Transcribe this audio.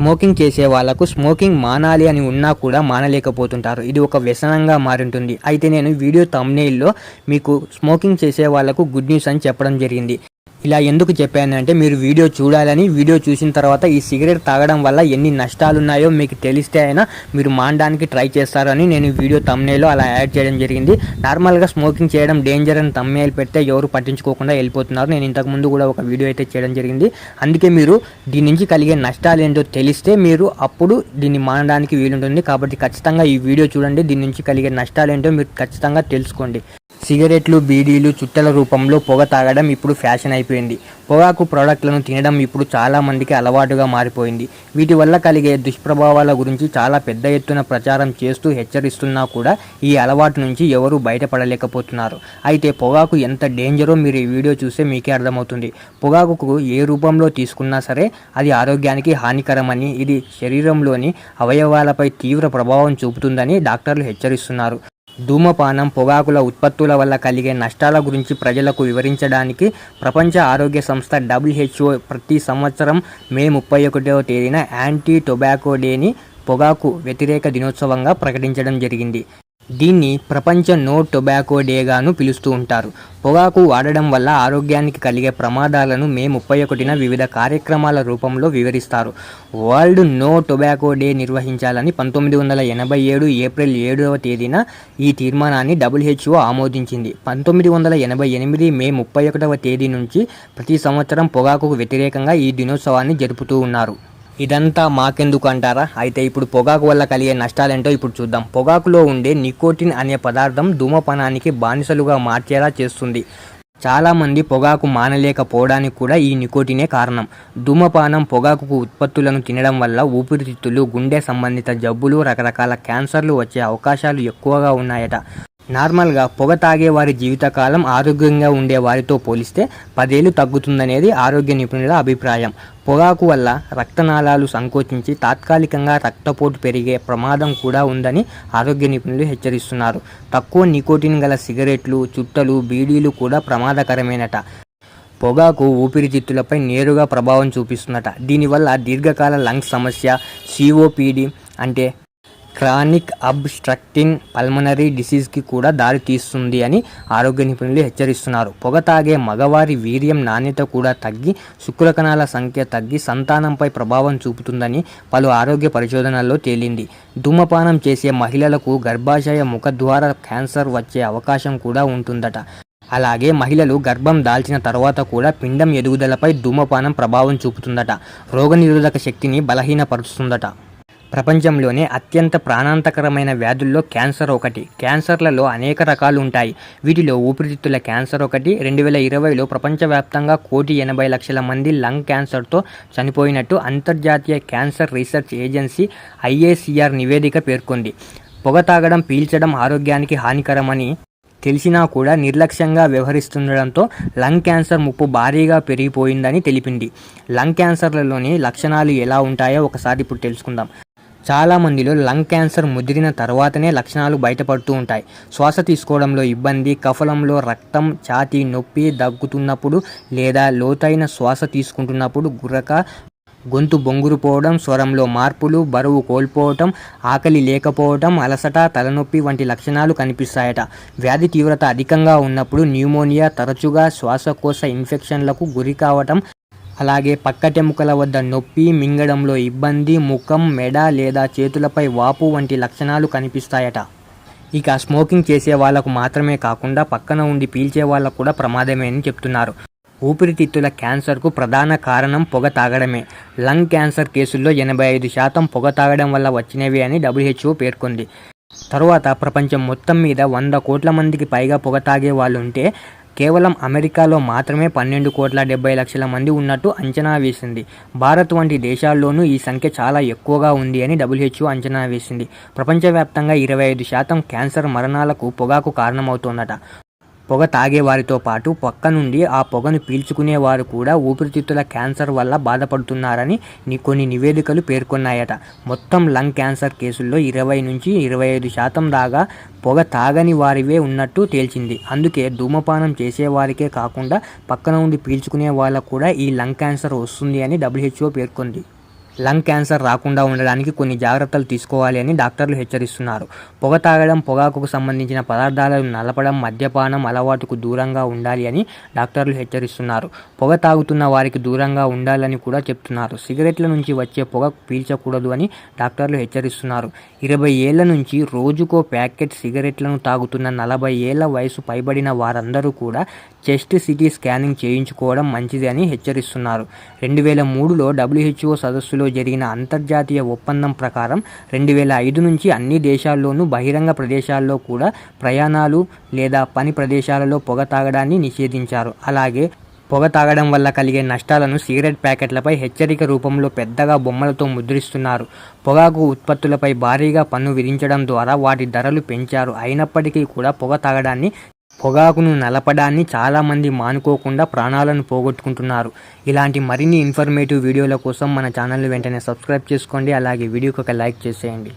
Smoking చేసే వాళ్ళకు smoking మానాలి అని ఉన్నా కూడా మానలేకపోతుంటారు. ఇది ఒక వ్యసనంగా మారింటుంది. అయితే నేను వీడియో తమ్నేల్లో మీకు స్మోకింగ్ చేసే వాళ్ళకు గుడ్ న్యూస్ అని చెప్పడం జరిగింది. ఇలా ఎందుకు చెప్పానంటే మీరు వీడియో చూడాలని వీడియో చూసిన తర్వాత ఈ సిగరెట్ తాగడం వల్ల ఎన్ని నష్టాలు ఉన్నాయో మీకు తెలిస్తే అయినా మీరు మానడానికి ట్రై చేస్తారని నేను వీడియో తమ్నేలో అలా యాడ్ చేయడం జరిగింది. నార్మల్గా స్మోకింగ్ చేయడం డేంజర్ అని తమ్నేలు పెడితే ఎవరు పట్టించుకోకుండా వెళ్ళిపోతున్నారు. నేను ఇంతకు ముందు కూడా ఒక వీడియో అయితే చేయడం జరిగింది. అందుకే మీరు దీని నుంచి కలిగే నష్టాలు ఏంటో తెలిస్తే మీరు అప్పుడు దీన్ని మానడానికి వీలుంటుంది. కాబట్టి ఖచ్చితంగా ఈ వీడియో చూడండి. దీని నుంచి కలిగే నష్టాలు ఏంటో మీరు ఖచ్చితంగా తెలుసుకోండి. సిగరెట్లు బీడీలు చుట్టల రూపంలో పొగ తాగడం ఇప్పుడు ఫ్యాషన్ అయిపోయింది. పొగాకు ప్రోడక్ట్లను తినడం ఇప్పుడు చాలామందికి అలవాటుగా మారిపోయింది. వీటి వల్ల కలిగే దుష్ప్రభావాల గురించి చాలా పెద్ద ఎత్తున ప్రచారం చేస్తూ హెచ్చరిస్తున్నా కూడా ఈ అలవాటు నుంచి ఎవరూ బయటపడలేకపోతున్నారు. అయితే పొగాకు ఎంత డేంజరో మీరు ఈ వీడియో చూస్తే మీకే అర్థమవుతుంది. పొగాకుకు ఏ రూపంలో తీసుకున్నా సరే అది ఆరోగ్యానికి హానికరమని ఇది శరీరంలోని అవయవాలపై తీవ్ర ప్రభావం చూపుతుందని డాక్టర్లు హెచ్చరిస్తున్నారు. ధూమపానం పొగాకుల ఉత్పత్తుల వల్ల కలిగే నష్టాల గురించి ప్రజలకు వివరించడానికి ప్రపంచ ఆరోగ్య సంస్థ డబ్ల్యూహెచ్ఓ ప్రతి సంవత్సరం మే ముప్పై ఒకటవ తేదీన యాంటీ టొబాకో డేని పొగాకు వ్యతిరేక దినోత్సవంగా ప్రకటించడం జరిగింది. దీన్ని ప్రపంచ నో టొబాకో డేగాను పిలుస్తూ ఉంటారు. పొగాకు వాడడం వల్ల ఆరోగ్యానికి కలిగే ప్రమాదాలను మే ముప్పై ఒకటిన వివిధ కార్యక్రమాల రూపంలో వివరిస్తారు. వరల్డ్ నో టొబాకో డే నిర్వహించాలని పంతొమ్మిది వందల ఎనభై ఏడు ఏప్రిల్ ఏడవ తేదీన ఈ తీర్మానాన్ని డబ్ల్యూహెచ్ఓ ఆమోదించింది. పంతొమ్మిది వందల ఎనభై ఎనిమిది మే ముప్పై ఒకటవ తేదీ నుంచి ప్రతి సంవత్సరం పొగాకుకు వ్యతిరేకంగా ఈ దినోత్సవాన్ని జరుపుతూ ఉన్నారు. ఇదంతా మాకెందుకు అంటారా? అయితే ఇప్పుడు పొగాకు వల్ల కలిగే నష్టాలేంటో ఇప్పుడు చూద్దాం. పొగాకులో ఉండే నికోటిన్ అనే పదార్థం ధూమపానానికి బానిసలుగా మార్చేలా చేస్తుంది. చాలామంది పొగాకు మానలేకపోవడానికి కూడా ఈ నికోటినే కారణం. ధూమపానం పొగాకు ఉత్పత్తులను తినడం వల్ల ఊపిరితిత్తులు గుండె సంబంధిత జబ్బులు రకరకాల క్యాన్సర్లు వచ్చే అవకాశాలు ఎక్కువగా ఉన్నాయట. నార్మల్గా పొగ తాగే వారి జీవితకాలం ఆరోగ్యంగా ఉండే వారితో పోలిస్తే పదేళ్ళు తగ్గుతుందనేది ఆరోగ్య నిపుణుల అభిప్రాయం. పొగాకు వల్ల రక్తనాళాలు సంకోచించి తాత్కాలికంగా రక్తపోటు పెరిగే ప్రమాదం కూడా ఉందని ఆరోగ్య నిపుణులు హెచ్చరిస్తున్నారు. తక్కువ నికోటిన్ గల సిగరెట్లు చుట్టలు బీడీలు కూడా ప్రమాదకరమేనట. పొగాకు ఊపిరితిత్తులపై నేరుగా ప్రభావం చూపిస్తుందట దీనివల్ల దీర్ఘకాల లంగ్స్ సమస్య సిఓపిడి అంటే క్రానిక్ అబ్స్ట్రక్టిన్ పల్మనరీ డిసీజ్కి కూడా దారితీస్తుంది అని ఆరోగ్య నిపుణులు హెచ్చరిస్తున్నారు. పొగ తాగే మగవారి వీర్యం నాణ్యత కూడా తగ్గి శుక్రకణాల సంఖ్య తగ్గి సంతానంపై ప్రభావం చూపుతుందని పలు ఆరోగ్య పరిశోధనల్లో తేలింది. ధూమపానం చేసే మహిళలకు గర్భాశయ ముఖద్వార క్యాన్సర్ వచ్చే అవకాశం కూడా ఉంటుందట. అలాగే మహిళలు గర్భం దాల్చిన తర్వాత కూడా పిండం ఎదుగుదలపై ధూమపానం ప్రభావం చూపుతుందట. రోగనిరోధక శక్తిని బలహీనపరుస్తుందట. ప్రపంచంలోనే అత్యంత ప్రాణాంతకరమైన వ్యాధుల్లో క్యాన్సర్ ఒకటి. క్యాన్సర్లలో అనేక రకాలు ఉంటాయి వీటిలో ఊపిరితిత్తుల క్యాన్సర్ ఒకటి రెండు వేల ఇరవైలో ప్రపంచవ్యాప్తంగా కోటి ఎనభై లక్షల మంది లంగ్ క్యాన్సర్తో చనిపోయినట్టు అంతర్జాతీయ క్యాన్సర్ రీసెర్చ్ ఏజెన్సీ ఐఏసీఆర్ నివేదిక పేర్కొంది. పొగ తాగడం పీల్చడం ఆరోగ్యానికి హానికరమని తెలిసినా కూడా నిర్లక్ష్యంగా వ్యవహరిస్తుండడంతో లంగ్ క్యాన్సర్ ముప్పు భారీగా పెరిగిపోయిందని తెలిపింది. లంగ్ క్యాన్సర్లలోని లక్షణాలు ఎలా ఉంటాయో ఒకసారి ఇప్పుడు తెలుసుకుందాం. చాలా మందిలో లంగ్ క్యాన్సర్ ముదిరిన తర్వాతనే లక్షణాలు బయటపడుతూ ఉంటాయి. శ్వాస తీసుకోవడంలో ఇబ్బంది కఫలంలో రక్తం ఛాతీ నొప్పి దగ్గుతున్నప్పుడు లేదా లోతైన శ్వాస తీసుకుంటున్నప్పుడు గురక గొంతు బొంగురుపోవడం స్వరంలో మార్పులు బరువు కోల్పోవటం ఆకలి లేకపోవటం అలసట తలనొప్పి వంటి లక్షణాలు కనిపిస్తాయట. వ్యాధి తీవ్రత అధికంగా ఉన్నప్పుడు న్యూమోనియా తరచుగా శ్వాసకోశ ఇన్ఫెక్షన్లకు గురి కావటం అలాగే పక్కటెముకల వద్ద నొప్పి మింగడంలో ఇబ్బంది ముఖం మెడ లేదా చేతులపై వాపు వంటి లక్షణాలు కనిపిస్తాయట. ఇక స్మోకింగ్ చేసే వాళ్ళకు మాత్రమే కాకుండా పక్కన ఉండి పీల్చే వాళ్ళకు కూడా ప్రమాదమే అని చెప్తున్నారు. ఊపిరితిత్తుల క్యాన్సర్కు ప్రధాన కారణం పొగ తాగడమే. లంగ్ క్యాన్సర్ కేసుల్లో ఎనభై ఐదు శాతం పొగ తాగడం వల్ల వచ్చినవి అని డబ్ల్యూహెచ్ఓ పేర్కొంది. తరువాత ప్రపంచం మొత్తం మీద వంద కోట్ల మందికి పైగా పొగ తాగే వాళ్ళు ఉంటే కేవలం అమెరికాలో మాత్రమే పన్నెండు కోట్ల డెబ్బై లక్షల మంది ఉన్నట్టు అంచనా వేసింది. భారత్ వంటి దేశాల్లోనూ ఈ సంఖ్య చాలా ఎక్కువగా ఉంది అని డబ్ల్యూహెచ్ఓ అంచనా వేసింది. ప్రపంచవ్యాప్తంగా ఇరవై ఐదు శాతం క్యాన్సర్ మరణాలకు పొగాకు కారణమవుతోందట. పొగ తాగేవారితో పాటు పక్క నుండి ఆ పొగను పీల్చుకునే వారు కూడా ఊపిరితిత్తుల క్యాన్సర్ వల్ల బాధపడుతున్నారని కొన్ని నివేదికలు పేర్కొన్నాయట. మొత్తం లంగ్ క్యాన్సర్ కేసుల్లో ఇరవై నుంచి ఇరవై ఐదు శాతం దాకా పొగ తాగని వారివే ఉన్నట్టు తేల్చింది. అందుకే ధూమపానం చేసేవారికే కాకుండా పక్కన ఉండి పీల్చుకునే వాళ్ళకు కూడా ఈ లంగ్ క్యాన్సర్ వస్తుంది అని డబ్ల్యూహెచ్ఓ పేర్కొంది. లంగ్ క్యాన్సర్ రాకుండా ఉండడానికి కొన్ని జాగ్రత్తలు తీసుకోవాలి అని డాక్టర్లు హెచ్చరిస్తున్నారు. పొగ తాగడం పొగాకుకు సంబంధించిన పదార్థాలను నలపడం మద్యపానం అలవాటుకు దూరంగా ఉండాలి అని డాక్టర్లు హెచ్చరిస్తున్నారు. పొగ తాగుతున్న వారికి దూరంగా ఉండాలని కూడా చెప్తున్నారు. సిగరెట్ల నుంచి వచ్చే పొగ పీల్చకూడదు అని డాక్టర్లు హెచ్చరిస్తున్నారు. ఇరవై ఏళ్ళ నుంచి రోజుకో ప్యాకెట్ సిగరెట్లను తాగుతున్న నలభై ఏళ్ళ వయసు పైబడిన వారందరూ కూడా చెస్ట్ సిటీ స్కానింగ్ చేయించుకోవడం మంచిది అని హెచ్చరిస్తున్నారు. రెండు వేల మూడులో డబ్ల్యూహెచ్ఓ సదస్సులో జరిగిన అంతర్జాతీయ ఒప్పందం ప్రకారం రెండు వేల ఐదు నుంచి అన్ని దేశాల్లోనూ బహిరంగ ప్రదేశాల్లో కూడా ప్రయాణాలు లేదా పని ప్రదేశాలలో పొగ తాగడాన్ని నిషేధించారు. అలాగే పొగ తాగడం వల్ల కలిగే నష్టాలను సిగరెట్ ప్యాకెట్లపై హెచ్చరిక రూపంలో పెద్దగా బొమ్మలతో ముద్రిస్తున్నారు. పొగాకు ఉత్పత్తులపై భారీగా పన్ను విధించడం ద్వారా వాటి ధరలు పెంచారు. అయినప్పటికీ కూడా పొగ తాగడాన్ని పొగాకును నలపడాన్ని చాలామంది మానుకోకుండా ప్రాణాలను పోగొట్టుకుంటున్నారు. ఇలాంటి మరిన్ని ఇన్ఫర్మేటివ్ వీడియోల కోసం మన ఛానల్ని వెంటనే సబ్స్క్రైబ్ చేసుకోండి. అలాగే వీడియోకి ఒక లైక్ చేసేయండి.